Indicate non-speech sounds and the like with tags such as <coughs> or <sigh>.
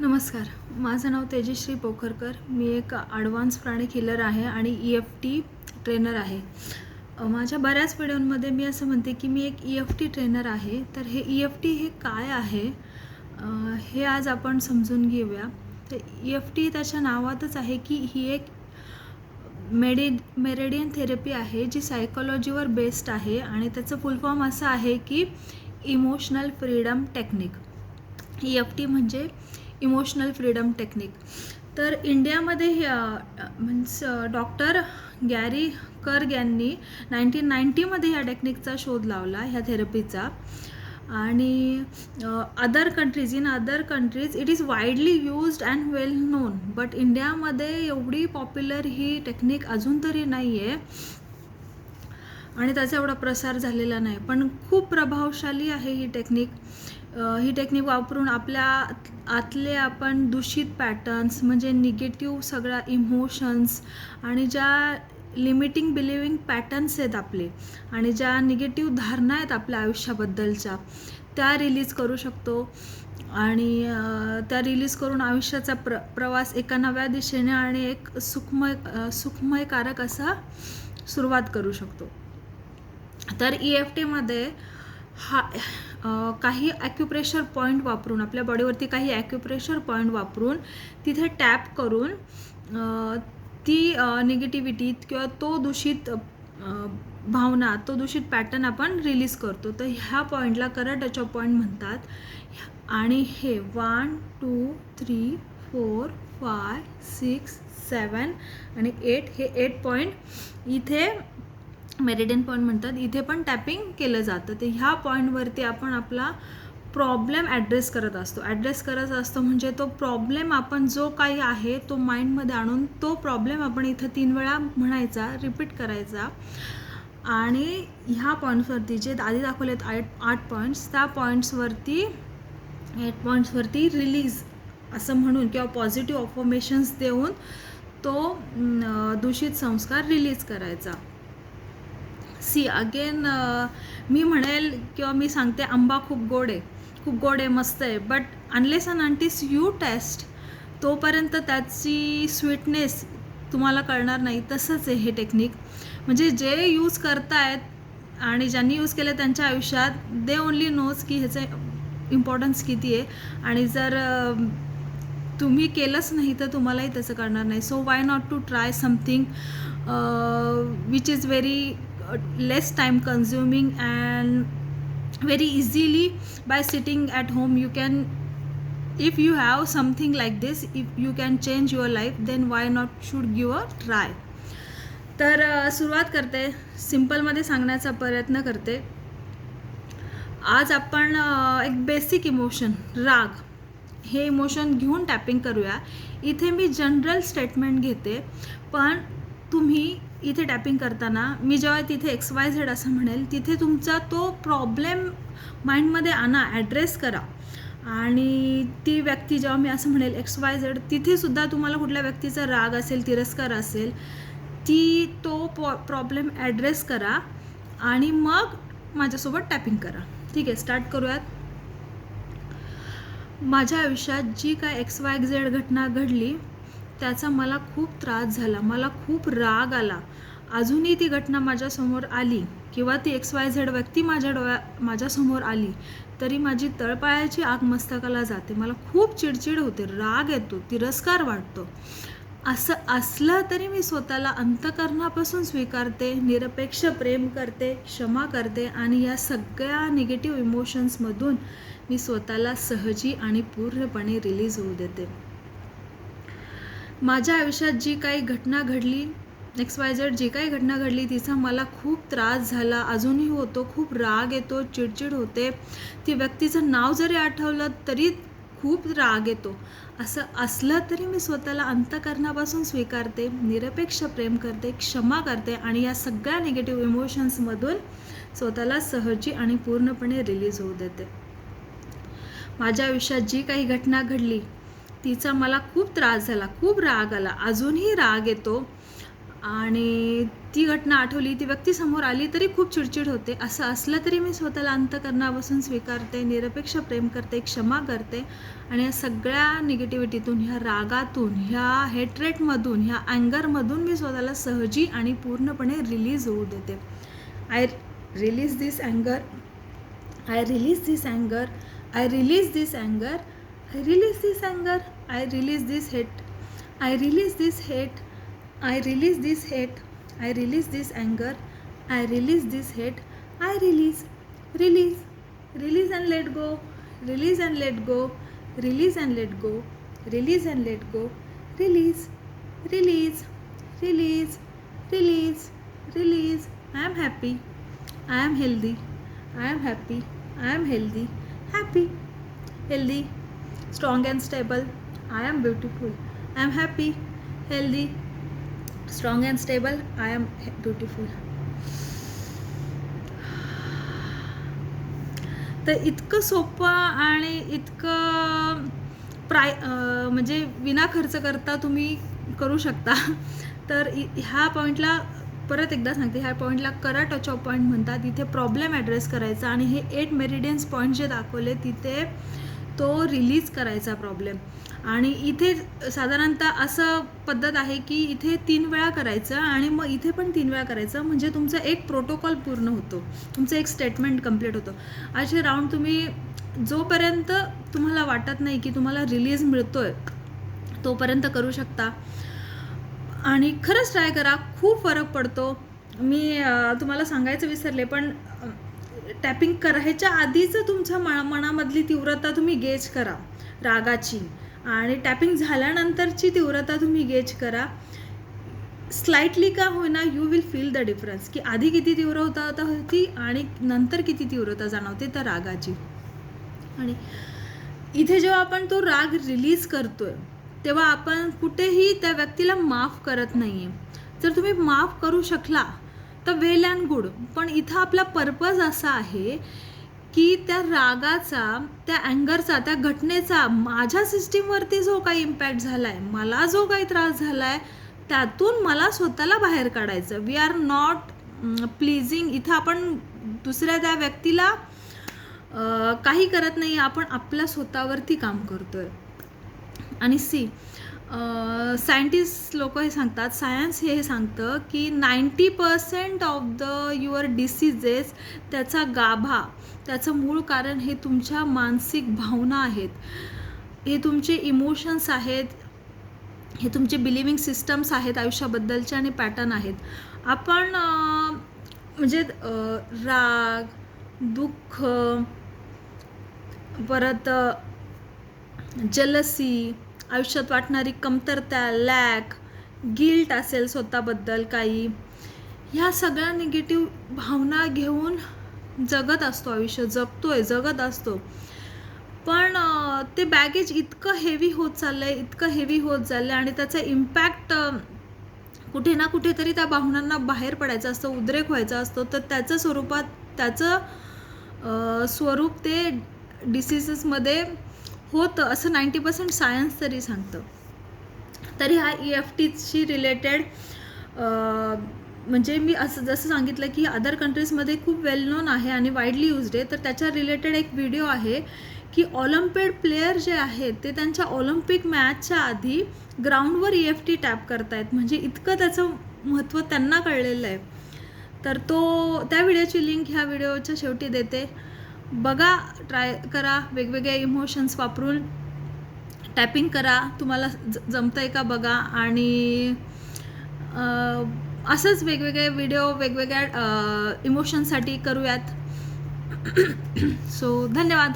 नमस्कार. माझं नाव तेजश्री पोखरकर. मी एक ॲडव्हान्स प्राणी किलर आहे आणि ई एफ टी ट्रेनर आहे. माझ्या बऱ्याच व्हिडिओंमध्ये मी असं म्हणते की मी एक ई एफ टी ट्रेनर आहे. तर हे ई एफ टी हे काय आहे? हे आज आपण समजून घेऊया. तर ई एफ टी त्याच्या नावातच आहे की ही एक मेडि मेरेडियन थेरपी आहे जी सायकोलॉजीवर बेस्ड आहे आणि त्याचं फुल फॉर्म असं आहे की emotional freedom technique E F T म्हणजे इमोशनल फ्रीडम टेक्निक. तर इंडियामध्ये हे मीन्स डॉक्टर गॅरी कर्ग यांनी नाईन्टीन नाईन्टीमध्ये ह्या टेक्निकचा शोध लावला ह्या थेरपीचा. आणि other countries in other countries it is widely used and well known but इंडियामध्ये एवढी पॉप्युलर ही टेक्निक अजून तरी नाही आहे आणि त्याचा एवढा प्रसार झालेला नाही. पण खूप प्रभावशाली आहे ही टेक्निक. ही टेक्निक वापरून आपल्या आतले आपण दूषित पॅटर्न्स म्हणजे निगेटिव्ह सगळ्या इमोशन्स आणि ज्या लिमिटिंग बिलिव्हिंग पॅटर्न्स आहेत आपले आणि ज्या निगेटिव्ह धारणा आहेत आपल्या आयुष्याबद्दलच्या त्या रिलीज करू शकतो. आणि त्या रिलीज करून आयुष्याचा प्र प्रवास एका नव्या दिशेने आणि एक सुखमय सुखमयकारक असा सुरुवात करू शकतो. तर ई एफ टीमध्ये हा काही ॲक्युप्रेशर पॉईंट वापरून आपल्या बॉडीवरती काही ॲक्युप्रेशर पॉईंट वापरून तिथे टॅप करून ती निगेटिव्हिटी किंवा तो दूषित भावना तो दूषित पॅटर्न आपण रिलीज करतो. तर ह्या पॉईंटला करा टच पॉईंट म्हणतात. आणि हे one two three four five six seven आणि एट हे एट पॉईंट इथे मेरिडियन पॉईंट म्हणतात इथे पण टॅपिंग केलं जातं. ते ह्या पॉईंटवरती आपण आपला प्रॉब्लेम ॲड्रेस करत असतो. ॲड्रेस करत असतो म्हणजे तो प्रॉब्लेम आपण जो काही आहे तो माइंडमध्ये आणून तो प्रॉब्लेम आपण इथं तीन वेळा म्हणायचा रिपीट करायचा. आणि ह्या पॉईंट्सवरती जे आधी दाखवलेत आठ आठ पॉईंट्स त्या पॉईंट्सवरती एट पॉईंट्सवरती रिलीज असं म्हणून किंवा पॉझिटिव्ह ऑफॉर्मेशन्स देऊन तो दूषित संस्कार रिलीज करायचा. सी अगेन uh, मी म्हणेल किंवा मी सांगते आंबा खूप गोड आहे. खूप गोड आहे मस्त आहे. But unless un until you taste तोपर्यंत त्याची स्वीटनेस तुम्हाला कळणार नाही. तसंच आहे हे टेक्निक म्हणजे जे यूज करतायत आणि ज्यांनी यूज केलं त्यांच्या आयुष्यात दे ओनली नोज की ह्याचं इम्पॉर्टन्स किती आहे. आणि जर तुम्ही केलंच नाही तर तुम्हालाही तसं करणार नाही. So why not to try something which is very less time consuming and very easily by sitting at home you can if you have something like this if you can change your life then why not should give a try तर सुरुवात करते. सिम्पलमध्ये सांगण्याचा प्रयत्न करते. आज आपण एक basic emotion राग हे इमोशन घेऊन टॅपिंग करूया. इथे मी जनरल स्टेटमेंट घेते. पण तुम्ही इथे टॅपिंग करताना मी जेव्हा तिथे एक्स वाय झेड असं म्हणेल तिथे तुमचा तो प्रॉब्लेम माइंडमध्ये आणा ॲड्रेस करा. आणि ती व्यक्ती जेव्हा मी असं म्हणेल एक्स वाय झेड तिथेसुद्धा तुम्हाला कुठल्या व्यक्तीचा राग असेल तिरस्कार असेल ती तो पॉ प्रॉब्लेम ॲड्रेस करा आणि मग माझ्यासोबत टॅपिंग करा. ठीक आहे स्टार्ट करूयात. माझ्या आयुष्यात जी काय एक्स वाय झेड घटना घडली त्याचा मला खूप त्रास झाला. मला खूप राग आला. अजूनही ती घटना माझ्यासमोर आली किंवा ती एक्स वाय झेड व्यक्ती माझ्या डोळ्या माझ्यासमोर आली तरी माझी तळपायाची आग मस्तकाला जाते. मला खूप चिडचिड होते राग येतो तिरस्कार वाटतो असं असलं तरी मी स्वतःला अंतकरणापासून स्वीकारते निरपेक्ष प्रेम करते क्षमा करते आणि या सगळ्या निगेटिव्ह इमोशन्समधून मी स्वतःला सहजी आणि पूर्णपणे रिलीज होऊ देते. माझ्या आयुष्यात जी काही घटना घडली एक्स वाय झेड जी काही घटना घडली तिचा मला खूप त्रास झाला. अजूनही होतो खूप राग येतो चिडचिड होते. ती व्यक्तीचं नाव जरी आठवलं तरी खूप राग येतो. असं असलं तरी मी स्वतःला अंतकरणापासून स्वीकारते निरपेक्ष प्रेम करते क्षमा करते आणि या सगळ्या निगेटिव्ह इमोशन्समधून स्वतःला सहजी आणि पूर्णपणे रिलीज होऊ देते. माझ्या आयुष्यात जी काही घटना घडली तिचा मला खूप त्रास झाला खूप राग आला. अजूनही राग येतो. आणि ती घटना आठवली ती व्यक्ती समोर आली तरी खूप चिडचिड होते. असं असलं तरी मी स्वतःला अंतकरणापासून स्वीकारते निरपेक्ष प्रेम करते क्षमा करते. आणि या सगळ्या निगेटिव्हिटीतून ह्या रागातून ह्या हेट्रेटमधून ह्या अँगरमधून मी स्वतःला सहजी आणि पूर्णपणे रिलीज होऊ देते. I release this अँगर I release this अँगर I release this अँगर I release this anger, I release this hate, I release this hate, I release this hate, I release this anger, I release this hate, I release, release, release and let go, release and let go, release and let go, release and let go, release, release, release, release, release. I am happy, I am healthy, I am happy, I am healthy, happy, healthy. Strong and stable I am beautiful I am happy, healthy strong and stable I am beautiful. <sighs> तर इतकं सोपं आणि इतकं प्राय म्हणजे विना खर्च करता तुम्ही करू शकता. तर ह्या पॉईंटला परत एकदा सांगते. ह्या पॉईंटला करा टच ऑफ पॉईंट म्हणतात. इथे प्रॉब्लेम ॲड्रेस करायचा आणि हे एट मेरिडियन्स पॉईंट जे दाखवले तिथे तो रिलीज करायचा प्रॉब्लेम आणि इथे साधारणतः असं पद्धत आहे की इथे तीन वेळा करायचं आणि मग इथे पण तीन वेळा करायचं. म्हणजे तुमचा एक प्रोटोकॉल पूर्ण होतो. तुमचं एक स्टेटमेंट कंप्लीट होतं. असे राऊंड तुम्ही जोपर्यंत तुम्हाला वाटत नाही की तुम्हाला रिलीज मिळतोय तोपर्यंत करू शकता. आणि खरंच ट्राय करा. खूप फरक पडतो. मी तुम्हाला सांगायचं विसरले पण टॅपिंग करायच्या आधीच तुमच्या म मनामधली तीव्रता तुम्ही गेज करा रागाची. आणि टॅपिंग झाल्यानंतरची तीव्रता तुम्ही गेज करा. स्लाइटली का होईना you will feel the difference की आधी किती तीव्रता होता होती आणि नंतर किती तीव्रता जाणवते त्या रागाची. आणि इथे जेव्हा आपण तो राग रिलीज करतोय तेव्हा आपण कुठेही त्या व्यक्तीला माफ करत नाही आहे जर तुम्ही माफ करू शकला तर वेल अँड गुड. पण इथं आपला पर्पज असा आहे की त्या रागाचा त्या अँगरचा त्या घटनेचा माझ्या सिस्टीमवरती जो काही इम्पॅक्ट झाला आहे मला जो काही त्रास झाला आहे त्यातून मला स्वतःला बाहेर काढायचं. वी आर नॉट प्लीजिंग इथं आपण दुसऱ्या त्या व्यक्तीला काही करत नाही आपण आपल्या स्वतःवरती काम करतोय. आणि सी सायंटिस्ट लोक हे सांगतात सायन्स हे सांगतं की ninety percent of the your diseases त्याचा गाभा त्याचं मूळ कारण हे तुमच्या मानसिक भावना आहेत. हे तुमचे इमोशन्स आहेत हे तुमचे बिलिव्हिंग सिस्टम्स आहेत आयुष्याबद्दलचे आणि पॅटर्न आहेत. आपण म्हणजे राग दुःख परत जलसी आयुष्यात वाटणारी कमतरता लॅक गिल्ट असेल स्वतःबद्दल काही. ह्या सगळ्या निगेटिव्ह भावना घेऊन जगत असतो आयुष्य जगतोय जगत असतो. पण ते बॅगेज इतकं हेवी होत चाललंय इतकं हेवी होत चाललंय आणि त्याचा इम्पॅक्ट कुठे ना कुठेतरी त्या भावनांना बाहेर पडायचं असतं उद्रेक व्हायचा असतो. तर त्याचं स्वरूपात त्याचं स्वरूप ते डिसीजेसमध्ये होतं असं नाईंटी पर्सेंट सायन्स तरी सांगतं. तरी हा ई एफ टीशी रिलेटेड म्हणजे मी असं जसं सांगितलं की अदर कंट्रीजमध्ये खूप वेल नोन आहे आणि वाईडली युज्ड आहे तर त्याच्या रिलेटेड एक व्हिडिओ आहे की ऑलिम्पिड प्लेयर जे आहेत ते त्यांच्या ऑलिम्पिक मॅचच्या आधी ग्राउंडवर ई एफ टी टॅप करतायत. म्हणजे इतकं त्याचं महत्त्व त्यांना कळलेलं आहे. तर तो त्या व्हिडिओची लिंक ह्या व्हिडिओच्या शेवटी देते. बघा ट्राय करा वेगवेगळे इमोशन्स वापरून. टॅपिंग करा तुम्हाला ज जमतं आहे का बघा? आणि असंच वेगवेगळे व्हिडिओ वेगवेगळ्या इमोशनसाठी करूयात. <coughs> सो धन्यवाद.